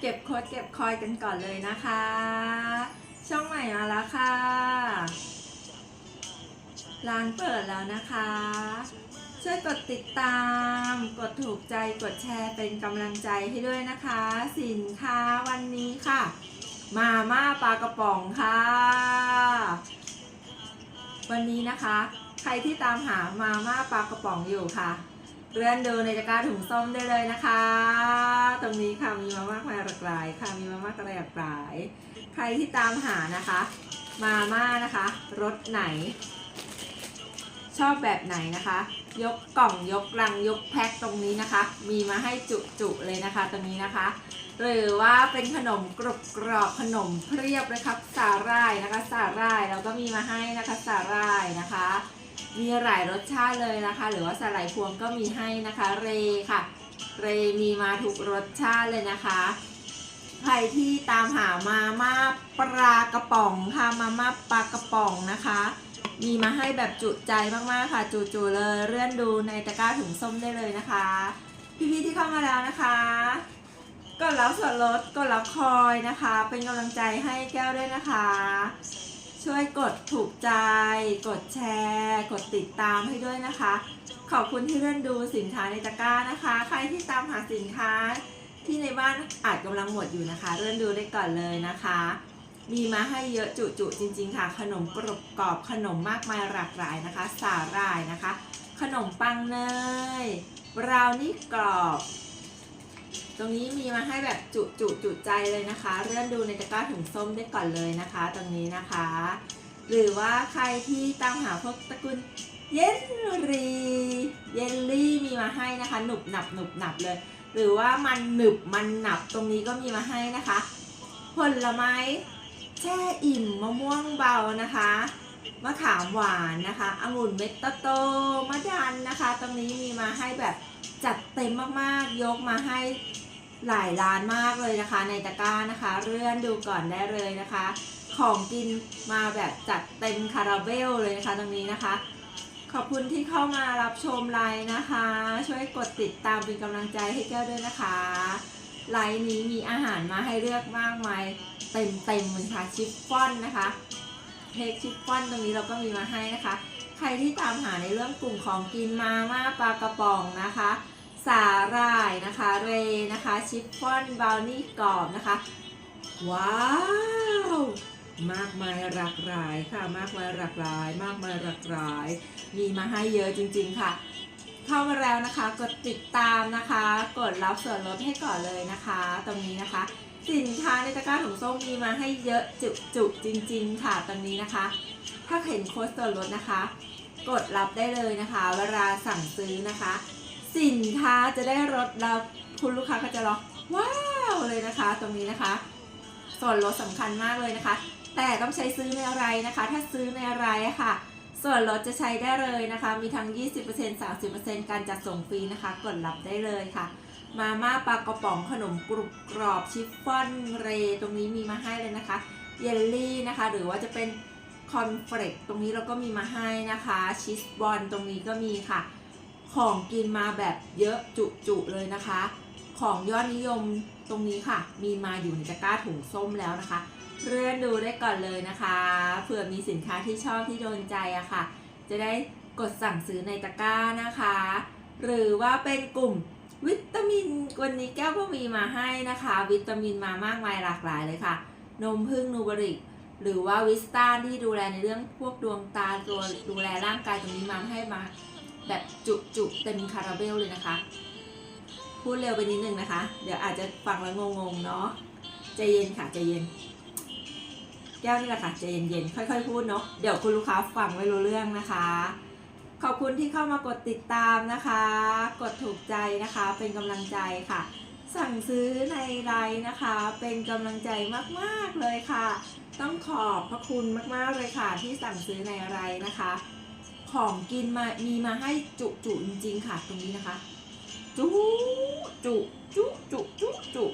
เก็บโค้ดเก็บคอยกันก่อนเลยนะคะ ช่องใหม่มาแล้วค่ะ ร้านเปิดแล้วนะคะ ช่วยกดติดตาม กดถูกใจกดแชร์เป็นกำลังใจให้ด้วยนะคะ สินค้าวันนี้ค่ะ มาม่าปลากระป๋องค่ะ วันนี้นะคะ ใครที่ตามหามาม่าปลากระป๋องอยู่ค่ะ เลื่อนดูในตะกร้าถุงส้มได้เลยนะคะ ตรงนี้ค่ะมีมามากมายหลากหลายค่ะมีมามากหลากหลาย ใครที่ตามหานะคะ มาม่านะคะรสไหน ชอบแบบไหนนะคะ ยกกล่องยกลังยกแพ็คตรงนี้นะคะ มีมาให้จุๆเลยนะคะตรงนี้นะคะ หรือว่าเป็นขนมกรุบกรอบขนมเพรียบเลยครับสาหร่ายนะคะสาหร่ายเราก็มีมาให้นะคะสาหร่ายนะคะ มีหลายรสชาติเลยนะคะ หรือว่าสาหร่ายพวงก็มีให้นะคะ เรค่ะ เรมีมาทุกรสชาติเลยนะคะ ใครที่ตามหามาม่าปลากระป๋องค่ะ มาม่าปลากระป๋องนะคะ มีมาให้แบบจุใจมากๆค่ะจุๆเลยเลื่อนดูในตะกร้าถุงส้มได้เลยนะคะ พี่ๆที่เข้ามาแล้วนะคะกดรับส่วนลดกดรับคอยนะคะ เป็นกำลังใจให้แก้วด้วยนะคะ ช่วยกดถูกใจ กดแชร์ กดติดตามให้ด้วยนะคะ ขอบคุณที่เลื่อนดูสินค้าในตะกร้านะคะ ใครที่ตามหาสินค้าที่ในบ้านอาจกำลังหมดอยู่นะคะ เลื่อนดูได้ก่อนเลยนะคะ มีมาให้เยอะจุๆจริง ๆ ค่ะ ขนมกรอบกรอบขนมมากมายหลากหลายนะคะ สาหร่ายนะคะ ขนมปังเนยบราวนี่กรอบ ตรงนี้มีมาให้แบบจุจุจุใจเลยนะคะ เลื่อนดูในตะกร้าถุงส้มได้ก่อนเลยนะคะ ตรงนี้นะคะ หรือว่าใครที่ตามหาพวกตระกูลเยลลีเยลลี่มีมาให้นะคะ หนุบหนับหนุบหนับเลย หรือว่ามันหนึบมันหนับตรงนี้ก็มีมาให้นะคะผลไม้แช่อิ่มมะม่วงเบานะคะมะขามหวานนะคะองุ่นเม็ดโตๆมะดันนะคะ ตรงนี้มีมาให้แบบ จัดเต็มมากๆ ยกมาให้หลายร้านมากเลยนะคะ ในตะกร้านะคะ เลื่อนดูก่อนได้เลยนะคะ ของกินมาแบบจัดเต็มคาราเบลเลยนะคะตรงนี้นะคะ ขอบคุณที่เข้ามารับชมไลน์นะคะ ช่วยกดติดตามเป็นกำลังใจให้แก้วด้วยนะคะไลน์นี้มีอาหารมาให้เลือกมากมายเต็มเต็มเลยค่ะชิฟฟ่อนนะคะ เค้กชิฟฟ่อนตรงนี้เราก็มีมาให้นะคะ ใครที่ตามหาในเรื่องกลุ่มของกินมาม่าปลากระป๋องนะคะ สาหร่ายนะคะ เรนะคะ ชิฟฟ่อนบราวนี่กรอบนะคะ ว้าว มากมายหลากหลายค่ะ มากมายหลากหลาย มากมายหลากหลาย มีมาให้เยอะจริง ๆ ค่ะ เข้ามาแล้วนะคะ กดติดตามนะคะ กดรับส่วนลดให้ก่อนเลยนะคะ ตรงนี้นะคะ สินค้าในตะกร้าถุงส้มมีมาให้เยอะจุจุจริง ๆ ค่ะตรงนี้นะคะ ถ้าเห็นโค้ดส่วนลดนะคะ กดรับได้เลยนะคะ เวลาสั่งซื้อนะคะ สินค้าจะได้ลดแล้วคุณลูกค้าก็จะร้องว้าวเลยนะคะ ตรงนี้นะคะ ส่วนลดสำคัญมากเลยนะคะ แต่ต้องใช้ซื้อในอะไรนะคะ ถ้าซื้อในอะไรค่ะ ส่วนลดจะใช้ได้เลยนะคะ มีทั้ง 20% 30%การจัดส่งฟรีนะคะ กดรับได้เลยค่ะ มาม่าปลากระป๋องขนมกรุบกรอบชิฟฟ่อนเรตรงนี้มีมาให้เลยนะคะเยลลี่นะคะ หรือว่าจะเป็นคอนเฟลกตรงนี้เราก็มีมาให้นะคะชีสบอลตรงนี้ก็มีค่ะ ของกินมาแบบเยอะจุๆเลยนะคะ ของยอดนิยมตรงนี้ค่ะ มีมาอยู่ในตะกร้าถุงส้มแล้วนะคะเลื่อนดูได้ก่อนเลยนะคะเผื่อมีสินค้าที่ชอบที่โดนใจอะค่ะ จะได้กดสั่งซื้อในตะกร้านะคะ หรือว่าเป็นกลุ่ม วิตามินวันนี้แก้วก็มีมาให้นะคะ วิตามินมามากมายหลากหลายเลยค่ะ นมพึ่งนูบริก หรือว่าวิสตาที่ดูแลในเรื่องพวกดวงตาตัวดูแลร่างกายตรงนี้มาให้มาแบบจุจุเต็มคาราเบลเลยนะคะ พูดเร็วไปนิดนึงนะคะ เดี๋ยวอาจจะฟังแล้วงงๆเนาะใจเย็นค่ะใจเย็น แก้วนี่แหละค่ะใจเย็นๆค่อย ๆ พูดเนาะเดี๋ยวคุณลูกค้าฟังไม่รู้เรื่องนะคะ ขอบคุณที่เข้ามากดติดตามนะคะ กดถูกใจนะคะเป็นกำลังใจค่ะ สั่งซื้อในไลน์นะคะ เป็นกำลังใจมากๆเลยค่ะ ต้องขอบพระคุณมากๆเลยค่ะ ที่สั่งซื้อในไลน์นะคะ ของกินมามีมาให้จุจุจริงๆค่ะตรงนี้นะคะ จุจุจุจุจุจุ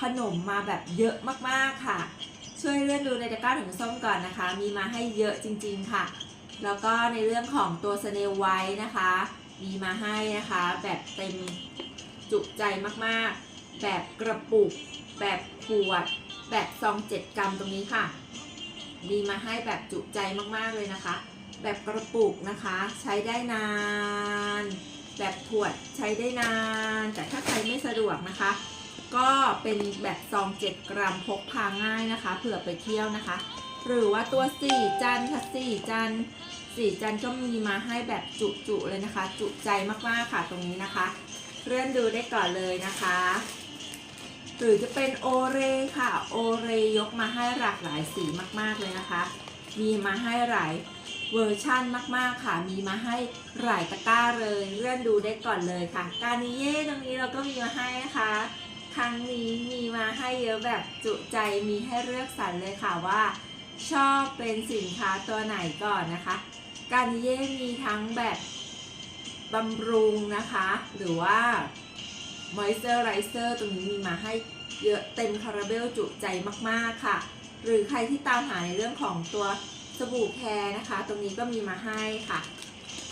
ขนมมาแบบเยอะมากๆค่ะ ช่วยเลื่อนดูในตะกร้าถุงส้มก่อนนะคะ มีมาให้เยอะจริง ๆ ค่ะ แล้วก็ในเรื่องของตัวสเนลไวท์นะคะ มีมาให้นะคะ แบบเต็มจุใจมากๆ แบบกระปุก แบบขวด แบบซอง7กรัมตรงนี้ค่ะ มีมาให้แบบจุใจมากๆเลยนะคะ แบบกระปุกนะคะ ใช้ได้นาน แบบขวดใช้ได้นาน แต่ถ้าใครไม่สะดวกนะคะ ก็เป็นแบบซอง7กรัมพกพาง่ายนะคะ เผื่อไปเที่ยวนะคะ หรือว่าตัว4จันค่ะ4จัน4จันก็มีมาให้แบบจุๆเลยนะคะ จุใจมากๆค่ะตรงนี้นะคะเลื่อนดูได้ก่อนเลยนะคะ หรือจะเป็นโอเรค่ะโอเรยกมาให้หลากหลายสีมากๆเลยนะคะ มีมาให้หลายเวอร์ชั่นมากๆค่ะ มีมาให้หลายตะกร้าเลยเลื่อนดูได้ก่อนเลยค่ะ การนิเย่ตรงนี้เราก็มีมาให้นะคะ ครั้งนี้มีมาให้เยอะแบบจุใจมีให้เลือกสรรเลยค่ะว่า ชอบเป็นสินค้าตัวไหนก่อนนะคะ การเย่มีทั้งแบบบำรุงนะคะ หรือว่า Moisturizer ตรงนี้มีมาให้เยอะเต็มคาราเบลจุใจมากๆค่ะ หรือใครที่ตามหาในเรื่องของตัวสบู่แคร์นะคะ ตรงนี้ก็มีมาให้ค่ะ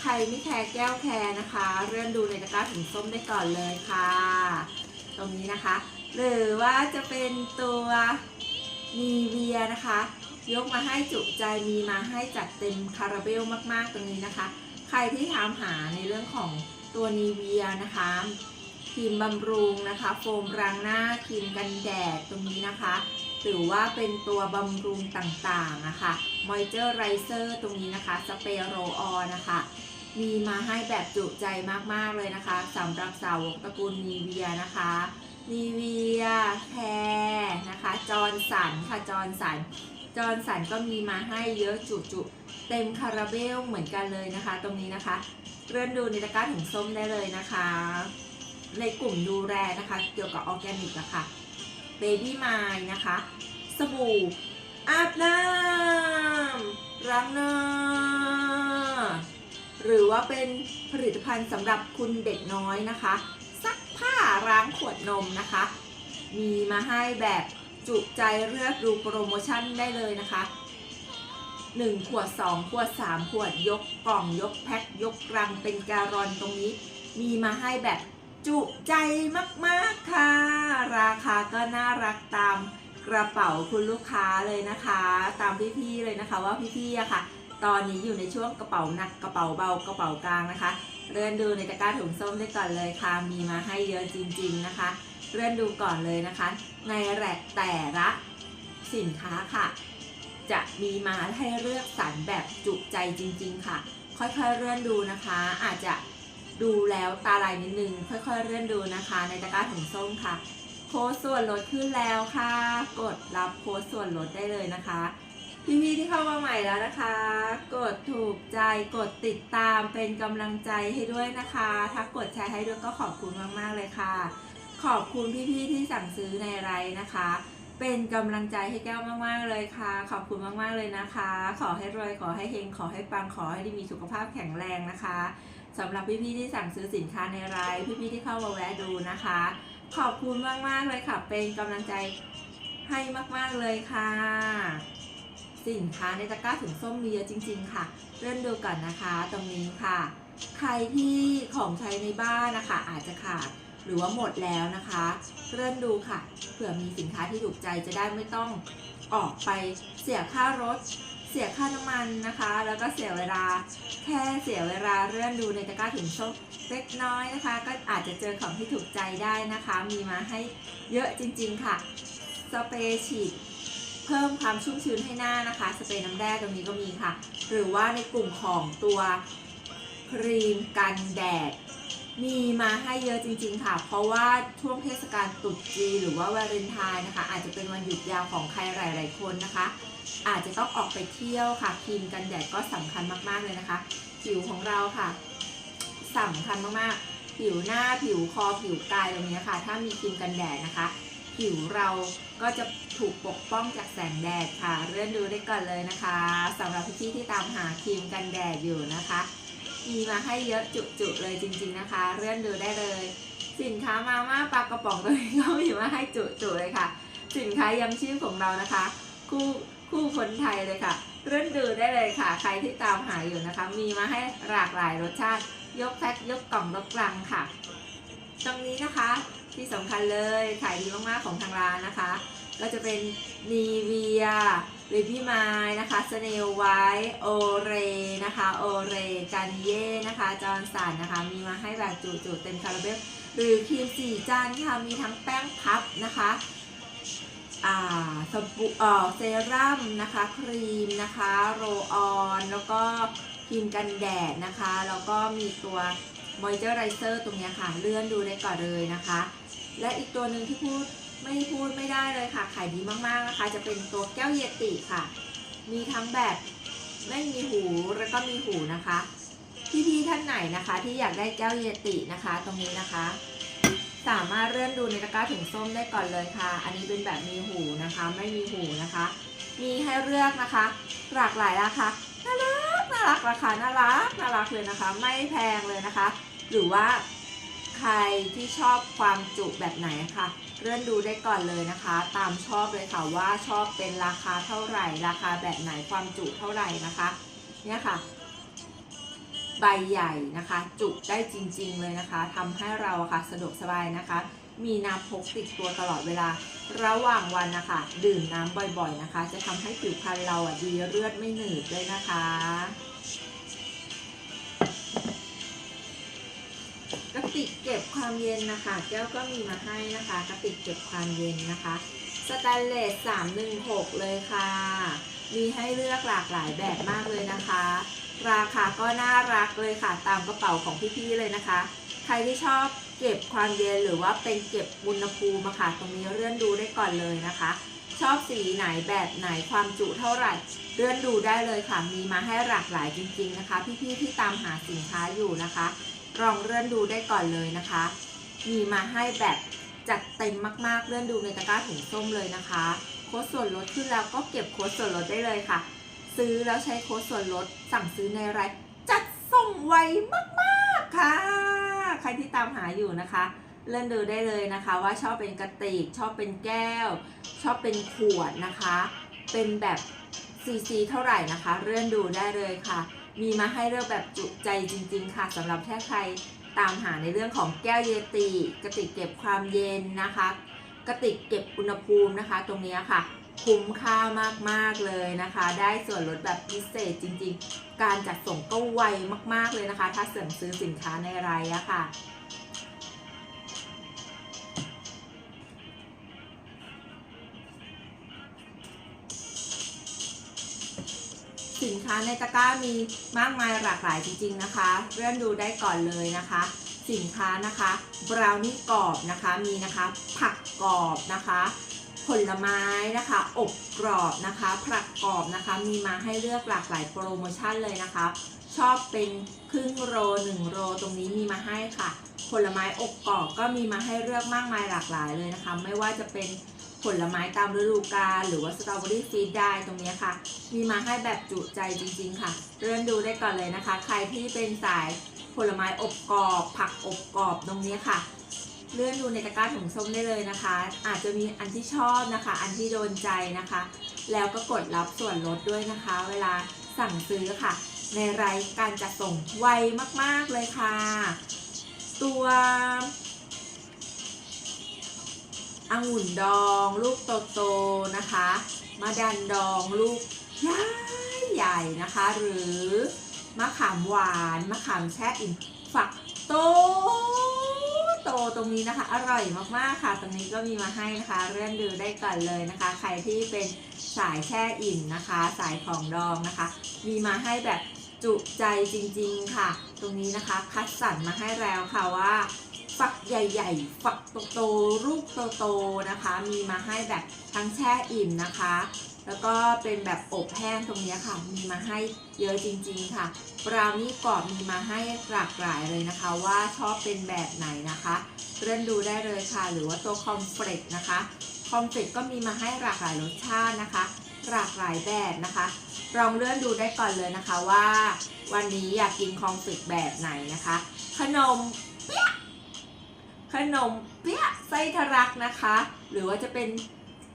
ใครไม่แคร์แก้วแคร์นะคะ เลื่อนดูในตะกร้าถุงส้มได้ก่อนเลยค่ะ ตรงนี้นะคะ หรือว่าจะเป็นตัวนีเวียนะคะ ยกมาให้จุใจมีมาให้จัดเต็มคาราเบลมากๆตรงนี้นะคะ ใครที่ถามหาในเรื่องของตัวนีเวียนะคะครีมบำรุงนะคะ โฟมล้างหน้าครีมกันแดดตรงนี้นะคะ หรือว่าเป็นตัวบำรุงต่างๆนะคะมอยเจอร์ไรเซอร์ตรงนี้นะคะสเปรย์โรลออนะคะ มีมาให้แบบจุใจมากๆเลยนะคะสำหรับสาวกตระกูลนีเวียนะคะนีเวียแพรนะคะ จอร์นสันค่ะจอร์นสัน จอร์นสันก็มีมาให้เยอะจุๆเต็มคาราเบลเหมือนกันเลยนะคะ ตรงนี้นะคะเลื่อนดูในตะกร้าถุงส้มได้เลยนะคะ ในกลุ่มดูแลนะคะ เกี่ยวกับออร์แกนิกอะค่ะ Baby m i นะคะ สบู่อาบน้ำล้างหน้าหรือว่าเป็นผลิตภัณฑ์สำหรับคุณเด็กน้อยนะคะ ซักผ้าล้างขวดนมนะคะ มีมาให้แบบ จุใจเลือกดูโปรโมชั่นได้เลยนะคะ 1 ขวด 2 ขวด 3 ขวดยกกล่องยกแพ็คยกรังเป็นการอนตรงนี้ มีมาให้แบบจุใจมากๆค่ะ ราคาก็น่ารักตามกระเป๋าคุณลูกค้าเลยนะคะ ตามพี่ๆเลยนะคะว่าพี่ๆอะค่ะ ตอนนี้อยู่ในช่วงกระเป๋าหนักกระเป๋าเบากระเป๋ากลางนะคะเลื่อนดูในตะกร้าถุงส้มได้ก่อนเลยค่ะ มีมาให้เยอะจริง ๆนะคะ เลื่อนดูก่อนเลยนะคะ ในแรกแต่ละสินค้าค่ะ จะมีมาให้เลือกสรรแบบจุใจจริง ๆ ค่ะ ค่อยๆเลื่อนดูนะคะ อาจจะดูแล้วตาลายนิดนึง ค่อยๆเลื่อนดูนะคะ ในตะกร้าถุงส้มค่ะ โค้ดส่วนลดขึ้นแล้วค่ะ กดรับโค้ดส่วนลดได้เลยนะคะพี่ๆที่เข้ามาใหม่แล้วนะคะ กดถูกใจ กดติดตามเป็นกำลังใจให้ด้วยนะคะ ถ้ากดแชร์ให้ด้วยก็ขอบคุณมากๆเลยค่ะ ขอบคุณพี่ๆที่สั่งซื้อในไลน์นะคะ เป็นกำลังใจให้แก้วมากๆเลยค่ะ ขอบคุณมากๆเลยนะคะ ขอให้รวยขอให้เฮงขอให้ปังขอให้ได้มีสุขภาพแข็งแรงนะคะสำหรับพี่ๆที่สั่งซื้อสินค้าในไลน์พี่ๆที่เข้ามาแวะดูนะคะ ขอบคุณมากๆเลยค่ะ เป็นกำลังใจให้มากๆเลยค่ะ สินค้าในตะกร้าถึงส้มมีเยอะจริง ๆ ค่ะเลื่อนดูก่อนนะคะตรงนี้ค่ะ ใครที่ของใช้ในบ้านนะคะ อาจจะขาด หรือว่าหมดแล้วนะคะเลื่อนดูค่ะเผื่อมีสินค้าที่ถูกใจจะได้ไม่ต้องออกไปเสียค่ารถ เสียค่าน้ำมันนะคะ แล้วก็เสียเวลาแค่เสียเวลาเลื่อนดูในตะกร้าถึงส้มเล็กน้อยนะคะ ก็อาจจะเจอของที่ถูกใจได้นะคะ มีมาให้เยอะจริง ๆ ค่ะสเปรย์ฉีดเพิ่มความชุ่มชื้นให้หน้านะคะ สเปรย์น้ำแร่ตรงนี้ก็มีค่ะ หรือว่าในกลุ่มของตัวครีมกันแดด มีมาให้เยอะจริง ๆ ค่ะ เพราะว่าช่วงเทศกาลตรุษจีนหรือว่าวาเลนไทน์นะคะ อาจจะเป็นวันหยุดยาวของใครหลาย ๆ คนนะคะ อาจจะต้องออกไปเที่ยวค่ะครีมกันแดดก็สำคัญมากๆเลยนะคะ ผิวของเราค่ะสำคัญมากๆ ผิวหน้าผิวคอผิวกายตรงนี้ค่ะ ถ้ามีครีมกันแดดนะคะ ผิวเราก็จะถูกปกป้องจากแสงแดดค่ะ เลื่อนดูได้ก่อนเลยนะคะสำหรับพี่ๆที่ตามหาครีมกันแดดอยู่นะคะ มีมาให้เยอะจุๆเลยจริง ๆนะคะ เลื่อนดูได้เลย สินค้ามาม่าปลากระป๋องตัวนี้ก็มีมาให้จุๆเลยค่ะ สินค้ายำชื่อของเรานะคะ คู่คู่คนไทยเลยค่ะ เลื่อนดูได้เลยค่ะ ใครที่ตามหาอยู่นะคะ มีมาให้หลากหลายรสชาติ ยกแพ็คยกกล่องยกกลังค่ะ ตรงนี้นะคะที่สำคัญเลยขายดีมากๆของทางร้านนะคะ ก็จะเป็นนีเวีย เบบี้ไม้นะคะสเนลไวท์โอเรนะคะ โอเรกันเย่นะคะ จอนสันนะคะ มีมาให้แบบจุๆเต็มคาราเบลหรือครีมสี่จานค่ะ มีทั้งแป้งพับนะคะอ่าสบู่เอ่อเซรั่มนะคะ ครีมนะคะ โรลออน แล้วก็ครีมกันแดดนะคะ แล้วก็มีตัวมอยเจอร์ไรเซอร์ตรงนี้ค่ะ เลื่อนดูได้ก่อนเลยนะคะ และอีกตัวหนึ่งที่พูด ไม่พูดไม่ได้เลยค่ะ ขายดีมากๆนะคะ จะเป็นตัวแก้วเยติค่ะ มีทั้งแบบไม่มีหูแล้วก็มีหูนะคะ พี่ๆท่านไหนนะคะ ที่อยากได้แก้วเยตินะคะ ตรงนี้นะคะ สามารถเลื่อนดูในตะกร้าถุงส้มได้ก่อนเลยค่ะ อันนี้เป็นแบบมีหูนะคะ ไม่มีหูนะคะ มีให้เลือกนะคะ หลากหลายราคาน่ารักน่ารักราคาน่ารักน่ารักเลยนะคะ ไม่แพงเลยนะคะ หรือว่า ใครที่ชอบความจุแบบไหนค่ะเลื่อนดูได้ก่อนเลยนะคะ ตามชอบเลยค่ะว่าชอบเป็นราคาเท่าไหร่ ราคาแบบไหนความจุเท่าไหร่นะคะเนี่ยค่ะ ใบใหญ่นะคะ จุได้จริง ๆ เลยนะคะทำให้เราค่ะสะดวกสบายนะคะ มีน้ำพกติดตัวตลอดเวลา ระหว่างวันนะคะ ดื่มน้ำบ่อยๆนะคะ จะทำให้ผิวพรรณเราอะดีเลือดไม่หนืดด้วยนะคะ ติกเก็บความเย็นนะคะ แก้วก็มีมาให้นะคะ กระติกเก็บความเย็นนะคะสแตนเลส 316 เลยค่ะ มีให้เลือกหลากหลายแบบมากเลยนะคะ ราคาก็น่ารักเลยค่ะ ตามกระเป๋าของพี่ๆเลยนะคะ ใครที่ชอบเก็บความเย็นหรือว่าเป็นเก็บอุณหภูมิค่ะ ตรงนี้เลื่อนดูได้ก่อนเลยนะคะ ชอบสีไหนแบบไหนความจุเท่าไหร่เลื่อนดูได้เลยค่ะ มีมาให้หลากหลายจริง ๆนะคะ พี่ๆที่ตามหาสินค้าอยู่นะคะ ลองเลื่อนดูได้ก่อนเลยนะคะ มีมาให้แบบจัดเต็มมากๆเลื่อนดูในตะกร้าถุงส้มเลยนะคะ โค้ดส่วนลดขึ้นแล้วก็เก็บโค้ดส่วนลดได้เลยค่ะ ซื้อแล้วใช้โค้ดส่วนลด สั่งซื้อในไลน์จัดส่งไวมากๆค่ะ ใครที่ตามหาอยู่นะคะเลื่อนดูได้เลยนะคะ ว่าชอบเป็นกระติกชอบเป็นแก้ว ชอบเป็นขวดนะคะ เป็นแบบซีซีเท่าไหร่นะคะ เลื่อนดูได้เลยค่ะ มีมาให้เลือกแบบจุใจจริง ๆ ค่ะสำหรับแท้ใครตามหาในเรื่องของแก้วเยติกระติกเก็บความเย็นนะคะ กระติกเก็บอุณหภูมินะคะ ตรงนี้ค่ะ คุ้มค่ามากๆเลยนะคะ ได้ส่วนลดแบบพิเศษจริง ๆ การจัดส่งก็ไวมากๆเลยนะคะ ถ้าสั่งซื้อสินค้าในรายอะค่ะ สินค้าในตะกร้ามีมากมายหลากหลายจริง ๆนะคะเลื่อนดูได้ก่อนเลยนะคะ สินค้านะคะบราวนี่กรอบนะคะมีนะคะ ผักกรอบนะคะ ผลไม้นะคะอบกรอบนะคะผักกรอบนะคะ มีมาให้เลือกหลากหลายโปรโมชั่นเลยนะคะ ชอบเป็นครึ่งโลหนึ่งโลตรงนี้มีมาให้ค่ะ ผลไม้อบกรอบก็มีมาให้เลือกมากมายหลากหลายเลยนะคะ ไม่ว่าจะเป็น ผลไม้ตามฤดูกาลหรือว่าสตรอเบอรี่ฟีดได้ตรงนี้ค่ะ มีมาให้แบบจุใจจริงๆค่ะเลื่อนดูได้ก่อนเลยนะคะ ใครที่เป็นสายผลไม้อบกรอบ ผักอบกรอบตรงนี้ค่ะ เลื่อนดูในตะกร้าถุงส้มได้เลยนะคะ อาจจะมีอันที่ชอบนะคะ อันที่โดนใจนะคะ แล้วก็กดรับส่วนลดด้วยนะคะ เวลาสั่งซื้อค่ะ ในรายการจัดส่งไวมากๆเลยค่ะ ตัว องุ่นดองลูกโตๆนะคะมะดันดองลูกใหญ่ใหญ่ๆนะคะ หรือมะขามหวานมะขามแช่อิ่มฝักโตโตตรงนี้นะคะ อร่อยมากๆค่ะ ตรงนี้ก็มีมาให้นะคะเลื่อนดูได้ก่อนเลยนะคะ ใครที่เป็นสายแช่อิ่มนะคะ สายของดองนะคะ มีมาให้แบบจุใจจริง ๆ ค่ะ ตรงนี้นะคะ คัดสรรมาให้แล้วค่ะว่า ฝักใหญ่ ๆ ฝักโตๆลูกโตๆนะคะ มีมาให้แบบทั้งแช่อิ่มนะคะ แล้วก็เป็นแบบอบแห้งตรงนี้ค่ะ มีมาให้เยอะจริงๆค่ะบราวนี่กรอบมีมาให้หลากหลายเลยนะคะ ว่าชอบเป็นแบบไหนนะคะเลื่อนดูได้เลยค่ะ หรือว่าตัวคอมเฟลกนะคะคอมเฟลกก็มีมาให้หลากหลายรสชาตินะคะ หลากหลายแบบนะคะ ลองเลื่อนดูได้ก่อนเลยนะคะว่า วันนี้อยากกินคอมเฟลกแบบไหนนะคะ ขนม ขนมเปี๊ยะไส้ทะลักนะคะ หรือว่าจะเป็น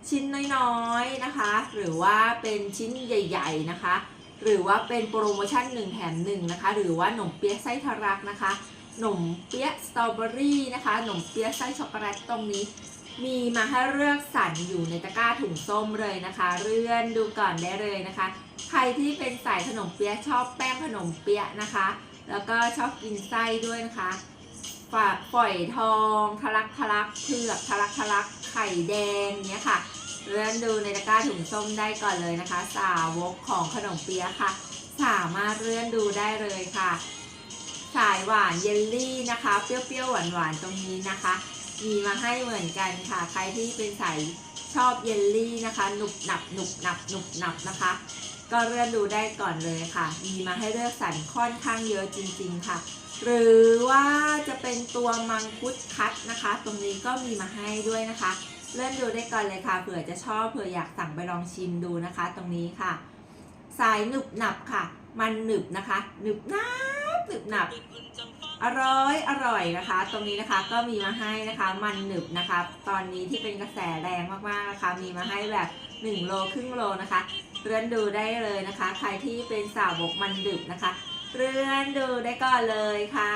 ชิ้นน้อยๆนะคะ หรือว่าเป็นชิ้นใหญ่ ๆนะคะ หรือว่าเป็นโปรโมชั่น1แถม1นะคะ หรือว่าขนมเปี๊ยะไส้ทะลักนะคะหนมเปี๊ยะสตรอเบอรี่นะคะหนมเปี๊ยะไส้ช็อกโกแลตตรงนี้มีมาให้เลือกสรรอยู่ในตะกร้าถุงส้มเลยนะคะ เลื่อนดูก่อนได้เลยนะคะ ใครที่เป็นสายขนมเปี๊ยะชอบแป้งขนมเปี๊ยะนะคะ แล้วก็ชอบกินไส้ด้วยนะคะ ฝาฝอยทองทะลักทะลักเผือกทะลักทะลักไข่แดงเนี้ยค่ะเลื่อนดูในตะกร้าถุงส้มได้ก่อนเลยนะคะ สาวกของขนมเปี๊ยะค่ะ สามารถเลื่อนดูได้เลยค่ะ สายหวานเยลลี่นะคะ เปรี้ยวๆหวานๆตรงนี้นะคะ มีมาให้เหมือนกันค่ะ ใครที่เป็นสายชอบเยลลี่นะคะหนุบหนับหนุบหนับหนุบหนับนะคะ ก็เลื่อนดูได้ก่อนเลยค่ะ มีมาให้เลือกสรรค่อนข้างเยอะจริง ๆ ค่ะ หรือว่าจะเป็นตัวมังคุดคัดนะคะ ตรงนี้ก็มีมาให้ด้วยนะคะ เลื่อนดูได้ก่อนเลยค่ะเผื่อจะชอบเผื่ออยากสั่งไปลองชิมดูนะคะ ตรงนี้ค่ะ สายหนึบหนับค่ะ มันหนึบนะคะหนึบหนับหนึบหนับอร่อยอร่อยนะคะ ตรงนี้นะคะก็มีมาให้นะคะ มันหนึบนะคะ ตอนนี้ที่เป็นกระแสแรงมากๆนะคะ มีมาให้แบบ1โลครึ่งโลนะคะเลื่อนดูได้เลยนะคะ ใครที่เป็นสาวบกมันดึบนะคะ เลื่อนดูได้ก่อนเลยค่ะ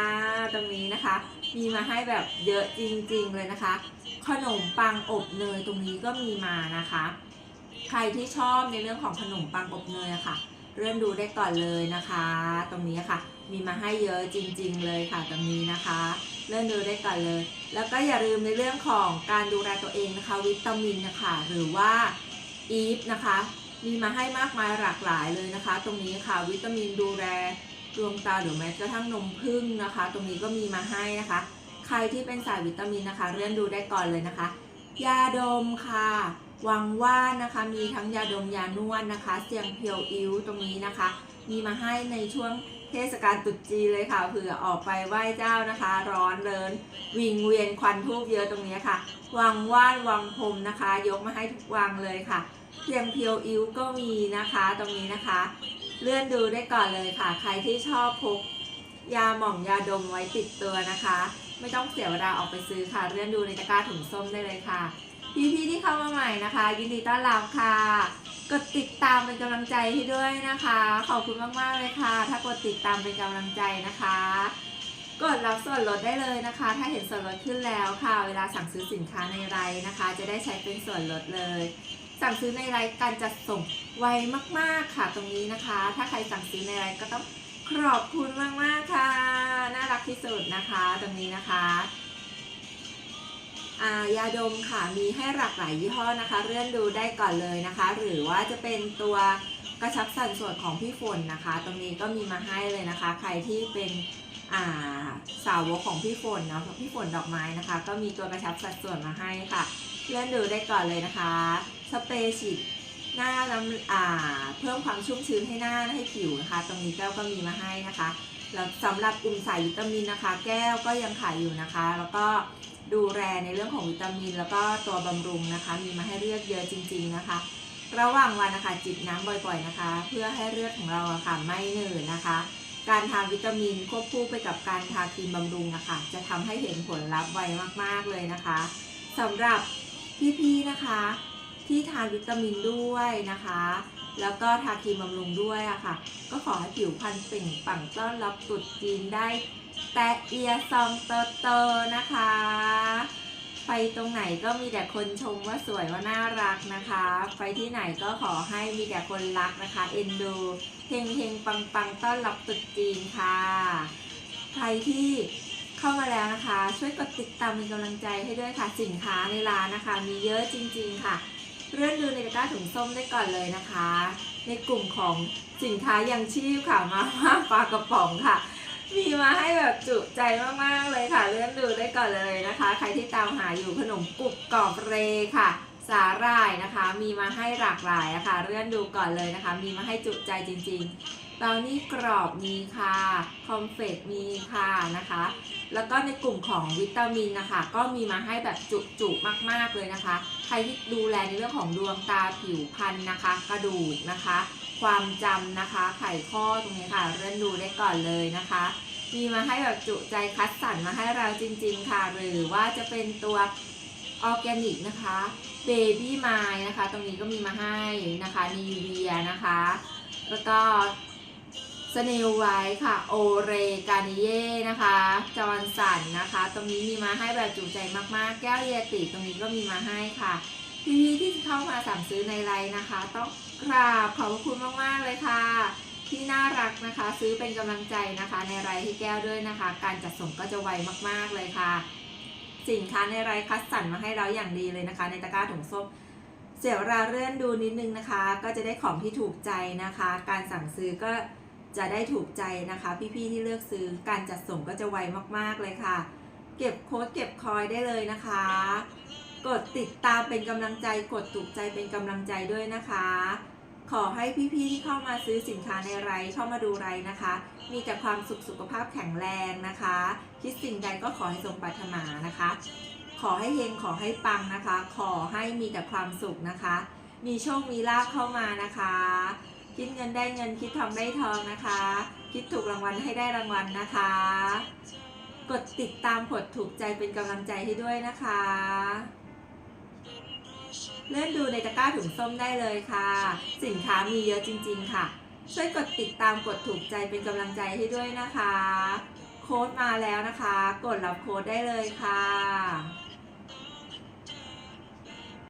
ตรงนี้นะคะ มีมาให้แบบเยอะจริงๆเลยนะคะ ขนมปังอบเนยตรงนี้ก็มีมานะคะ ใครที่ชอบในเรื่องของขนมปังอบเนยอะค่ะเลื่อนดูได้ก่อนเลยนะคะ ตรงนี้ค่ะ มีมาให้เยอะจริง ๆ เลยค่ะ ตรงนี้นะคะ เลื่อนดูได้ก่อนเลย แล้วก็อย่าลืมในเรื่องของการดูแลตัวเองนะคะ วิตามินนะคะ หรือว่าอีฟนะคะ มีมาให้มากมายหลากหลายเลยนะคะ ตรงนี้ค่ะ วิตามินดูแล ดวงตาหรือแม้กระทั่งนมผึ้งนะคะ ตรงนี้ก็มีมาให้นะคะ ใครที่เป็นสายวิตามินนะคะ เลื่อนดูได้ก่อนเลยนะคะ ยาดมค่ะวังว่านนะคะ มีทั้งยาดมยานวดนะคะ เสียงเพียวอิ้วตรงนี้นะคะ มีมาให้ในช่วงเทศกาลตรุษจีนเลยค่ะเผื่อออกไปไหว้เจ้านะคะ ร้อนเรินวิงเวียนควันทูบเยอะตรงนี้ค่ะวังว่านวังพรมนะคะ ยกมาให้ทุกวังเลยค่ะเพียงเพียวอิ้วก็มีนะคะตรงนี้นะคะ เลื่อนดูได้ก่อนเลยค่ะ ใครที่ชอบพกยาหม่องยาดมไว้ติดตัวนะคะ ไม่ต้องเสียเวลาออกไปซื้อค่ะ เลื่อนดูในตะกร้าถุงส้มได้เลยค่ะ พี่ๆที่เข้ามาใหม่นะคะ ยินดีต้อนรับค่ะ กดติดตามเป็นกำลังใจให้ด้วยนะคะ ขอบคุณมากๆเลยค่ะ ถ้ากดติดตามเป็นกำลังใจนะคะ กดรับส่วนลดได้เลยนะคะ ถ้าเห็นส่วนลดขึ้นแล้วค่ะ เวลาสั่งซื้อสินค้าในไลน์นะคะ จะได้ใช้เป็นส่วนลดเลย สั่งซื้อในไลน์การจัดส่งไวมาก ๆ ค่ะตรงนี้นะคะ ถ้าใครสั่งซื้อในไลน์ก็ต้องขอบคุณมาก ๆ ค่ะ น่ารักที่สุดนะคะ ตรงนี้นะคะายาดมค่ะมีให้หลากหลายยี่ห้อนะคะ เลื่อนดูได้ก่อนเลยนะคะ หรือว่าจะเป็นตัวกระชับสัดส่วนของพี่ฝนนะคะ ตรงนี้ก็มีมาให้เลยนะคะ ใครที่เป็นาสาวกของพี่ฝนเนาะพี่ฝนดอกไม้นะคะ ก็มีตัวกระชับสัดส่วนมาให้ค่ะ เลื่อนดูได้ก่อนเลยนะคะ สเปรย์ฉีดหน้าน้ำอ่าเพิ่มความชุ่มชื้นให้หน้าให้ผิวนะคะ ตรงนี้แก้วก็มีมาให้นะคะแล้วสำหรับกลุ่มสายวิตามินนะคะ แก้วก็ยังขายอยู่นะคะ แล้วก็ดูแลในเรื่องของวิตามิน แล้วก็ตัวบำรุงนะคะ มีมาให้เลือกเยอะจริง ๆนะคะ ระหว่างวันนะคะจิบน้ำบ่อยๆนะคะ เพื่อให้เลือดของเราอะค่ะไม่เหนื่อยนะคะ การทานวิตามินควบคู่ไปกับการทาครีมบำรุงนะคะจะทำให้เห็นผลลัพธ์ไวมากๆเลยนะคะสำหรับพี่ๆนะคะ ที่ทานวิตามินด้วยนะคะ แล้วก็ทาครีมบำรุงด้วยอะค่ะ ก็ขอให้ผิวพรรณเปล่งปลั่งต้อนรับตรุษจีนได้ แตะเอียซองโตๆนะคะ ไปตรงไหนก็มีแต่คนชมว่าสวยว่าน่ารักนะคะ ไปที่ไหนก็ขอให้มีแต่คนรักนะคะ เอ็นดูเฮงเฮงปังปังต้อนรับตรุษจีนค่ะ ใครที่เข้ามาแล้วนะคะ ช่วยกดติดตามเป็นกำลังใจให้ด้วยค่ะสินค้าในร้านนะคะ มีเยอะจริง ๆ ค่ะ เลื่อนดูในตะกร้าถุงส้มได้ก่อนเลยนะคะ ในกลุ่มของสินค้ายังชีพค่ะมาม่าปลากระป๋องค่ะ มีมาให้แบบจุใจมากๆเลยค่ะ เลื่อนดูได้ก่อนเลยนะคะ ใครที่ตามหาอยู่ขนมกรุบกรอบเรค่ะ สาหร่ายนะคะ มีมาให้หลากหลายอะค่ะเลื่อนดูก่อนเลยนะคะ มีมาให้จุใจจริงๆเบลนี่กรอบมีค่ะคอมเฟตมีค่ะนะคะ แล้วก็ในกลุ่มของวิตามินนะคะ ก็มีมาให้แบบจุๆมากๆเลยนะคะ ใครที่ดูแลในเรื่องของดวงตาผิวพรรณนะคะ กระดูกนะคะ ความจำนะคะ ไขข้อตรงนี้ค่ะเลื่อนดูได้ก่อนเลยนะคะมีมาให้แบบจุใจคัดสรรมาให้เราจริง ๆ ค่ะ หรือว่าจะเป็นตัวออร์แกนิกนะคะ เบบี้ไมนะคะ ตรงนี้ก็มีมาให้นะคะนีเวียนะคะ แล้วก็สสเนลไว้ค่ะ โอเรกานิเย่นะคะ จอร์นสันนะคะ ตรงนี้มีมาให้แบบจุใจมากๆ แก้วเยติตรงนี้ก็มีมาให้ค่ะพี่ๆที่เข้ามาสั่งซื้อในไลน์นะคะ ต้องกราบขอบคุณมากๆเลยค่ะ ที่น่ารักนะคะ ซื้อเป็นกำลังใจนะคะ ในไลน์ให้แก้วด้วยนะคะ การจัดส่งก็จะไวมากๆเลยค่ะ สินค้าในไลน์คัดสรรมาให้เราอย่างดีเลยนะคะ ในตะกร้าถุงส้มเสียเวลาเลื่อนดูนิดนึงนะคะ ก็จะได้ของที่ถูกใจนะคะ การสั่งซื้อก็จะได้ถูกใจนะคะ พี่ๆที่เลือกซื้อการจัดส่งก็จะไวมากๆเลยค่ะ เก็บโค้ดเก็บคอยได้เลยนะคะ กดติดตามเป็นกำลังใจกดถูกใจเป็นกำลังใจด้วยนะคะ ขอให้พี่ๆที่เข้ามาซื้อสินค้าในไลน์เข้ามาดูไลน์นะคะ มีแต่ความสุขสุขภาพแข็งแรงนะคะ คิดสิ่งใดก็ขอให้สมปรารถนานะคะ ขอให้เฮงขอให้ปังนะคะ ขอให้มีแต่ความสุขนะคะ มีโชคมีลาภเข้ามานะคะ คิดเงินได้เงินคิดทองได้ทองนะคะ คิดถูกรางวัลให้ได้รางวัลนะคะ กดติดตามกดถูกใจเป็นกำลังใจให้ด้วยนะคะ เลื่อนดูในตะกร้าถุงส้มได้เลยค่ะ สินค้ามีเยอะจริง ๆ ค่ะ ช่วยกดติดตามกดถูกใจเป็นกำลังใจให้ด้วยนะคะ โค้ดมาแล้วนะคะ กดรับโค้ดได้เลยค่ะ